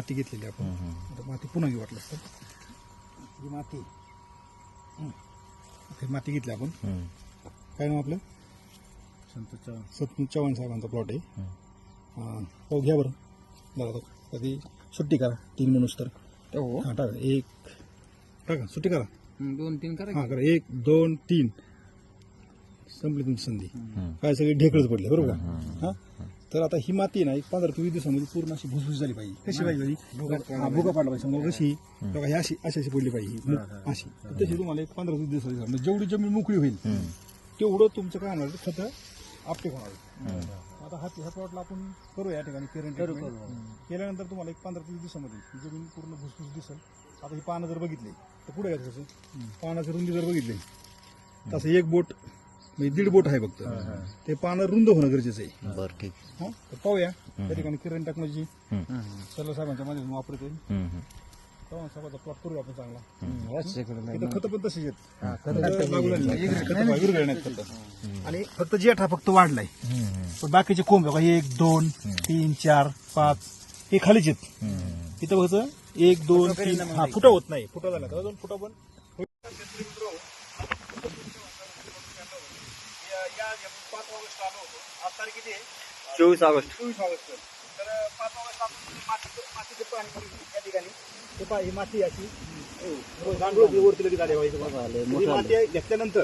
माती घेतलेली आपण. आता माती पुन्हा घेऊ वाटलं तर. ही माती. हं. ही माती घेतली आपण. काय नाव आपलं? सतमुख चव्हाण. साहेबांचा प्लॉट आहे. हां हो घ्या बरं. बघा बघा. कधी? सुट्टी करा. तीन माणूस तर. हां. टाका. एक. टाका. सुट्टी करा. दोन तीन करा हां करा. एक दोन तीन. संपली तुमची संधी. काय सगळे ढेकळच पडले बरोबर का? हां? तर आता ही माती ना एक पंधरा ते वीस दिवसामध्ये पूर्ण अशी भुसभुस झाली पाहिजे. कशी पाहिजे ही? हा, भुगा पडला पाहिजे. समजा कशी बघा ही अशी अशी अशी पडली पाहिजे ही अशी. तशी तुम्हाला एक पंधरा वीस दिवसाची म्हणजे जेवढी जमीन मोकळी होईल तेवढं तुमचं काय होणार खत आपटे होणार. आता हा ह्या प्लॉटला आपण करू या ठिकाणी पेरंट केल्यानंतर तुम्हाला एक पंधरा ते वीस दिवसामध्ये ही जमीन पूर्ण भुसभुस दिसेल. आता ही पानं जर बघितली तर पुढे यायचं कसं पानाची रुंदी जर बघितली तसं एक बोट म्हणजे दीड बोट आहे फक्त. ते पानं रुंद होणं गरजेचं आहे. बर ठीक. हा तर पाहूया. त्या ठिकाणी किरण टेक्नॉलॉजी सर्व साहेबांच्या मध्ये वापरते चव्हाण साहेबाचा प्लॉट करू आपण चांगला. इथं खतं पण तशीच आहेत. बघा. आणि फक्त जेठा फक्त वाढलाय. पण बाकीचे कोंब बघा एक दोन तीन चार पाच हे खालीच आहेत. इथं फक्त एक दोन तीन. हा फुटा होत नाही. फुटा झाला तर अजून फुटा पण चोवीस ऑगस्ट. चोवीस ऑगस्ट तर पाच ऑगस्ट माती मातीचं पाणी या ठिकाणी. हे ही माती अशी. हो, गांडूळ होती, वरती लगेच आले पाहिजे. ही माती घेतल्यानंतर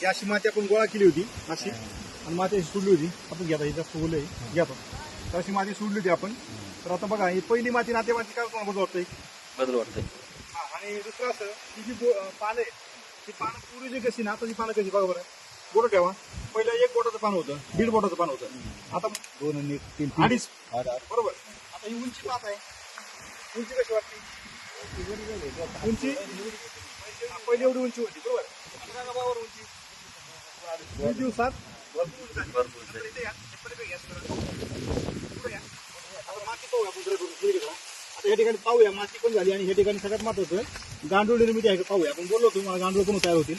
ही अशी माती आपण गोळा केली होती अशी. आणि माती अशी सोडली होती. आपण घ्या ही जास्त ओलं आहे. घ्या तर अशी माती सोडली होती आपण. तर आता बघा ही पहिली माती नाते माती काय तुम्हाला बघा वाटतंय? बदल वाटतंय. हा, आणि दुसरं असं ही जी पानं आहे ती पानं पूर्वी जी कशी ना आता ती पानं कशी बघा बरं. बोट ठेवा. पहिलं एक बोटाचं पान होतं दीड बोटाचं पान होतं. आता दोन आणि एक, तीन अडीच. बरोबर. आता ही उंची पाहत आहे. उंची कशी वाटते? उंची? हा, पहिली एवढी उंची होती बरोबर. आता सांगा बाबावर उंची. दोन दिवसात? भरपूर उंच झाली. आता इथे या, हे पलीकडे या सरळ. पुढे या. आता माती पाहूया आपण. आता या ठिकाणी पाहूया माती पण झाली आणि या ठिकाणी सगळ्यात महत्वाचं गांडूळ निर्मिती आहे का? पाहूया. आपण बोललो तुम्हाला गांडूळ पण तयार होतील?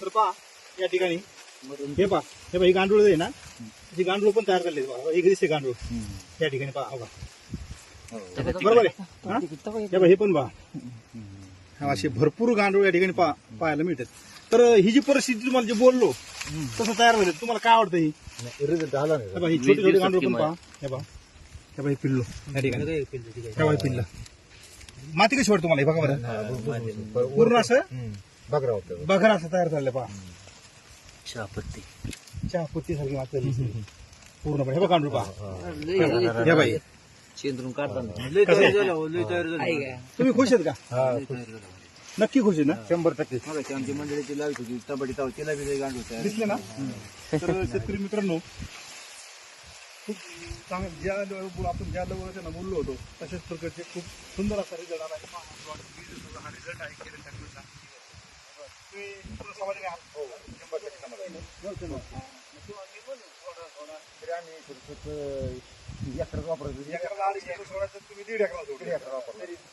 तर पहा या ठिकाणी हे पहा हे पहा ही गांडूळ आहे ना? ही गांडूळ पण तयार पहा एक दिसते गांडूळ. या ठिकाणी पहा हो का बरोबर आहे हा? पण पहा. हा, असे भरपूर गांडूळ या ठिकाणी पहा पाहायला मिळतात. तर ही जी परिस्थिती तुम्हाला जे बोललो तसं तयार होईल. तुम्हाला काय आवडतं ही? रिझल्ट आला नाही. छोटी छोटी गांडूळ पण पहा. हे पहा हे पहा हे पिल्लो. या ठिकाणी. पिल्ल. माती कशी वाटतं तुम्हाला हे? बघा बरं. पूर्ण असं? बघा होतं बघा असं तयार झालं पहा. चहापत्ती. चहा पत्ती सारखी. पूर्णपणे. हे बघा गांडूळ पहा. हे. बाई. चेंद्रून काढताना. तुम्ही खुश आहेत का? हा नक्की खुश आहेत ना? शंभर टक्के. आमची मंडळीची लावित होती तबडी ताव तिला बी गांडू दिसले ना? तर शेतकरी मित्रांनो खूप चांगलं ज्या level आपण ज्या लेवलवर त्यांना बोललो होतो तशाच प्रकारचे खूप सुंदर असा रिझल्ट आला आहे. हा आहे. तरी आम्ही थोडंसं एकरच वापरायचं एकराला अडीच एकर सोडायचं, तुम्ही दीड एकराला सोडले. एकरच वापरायचं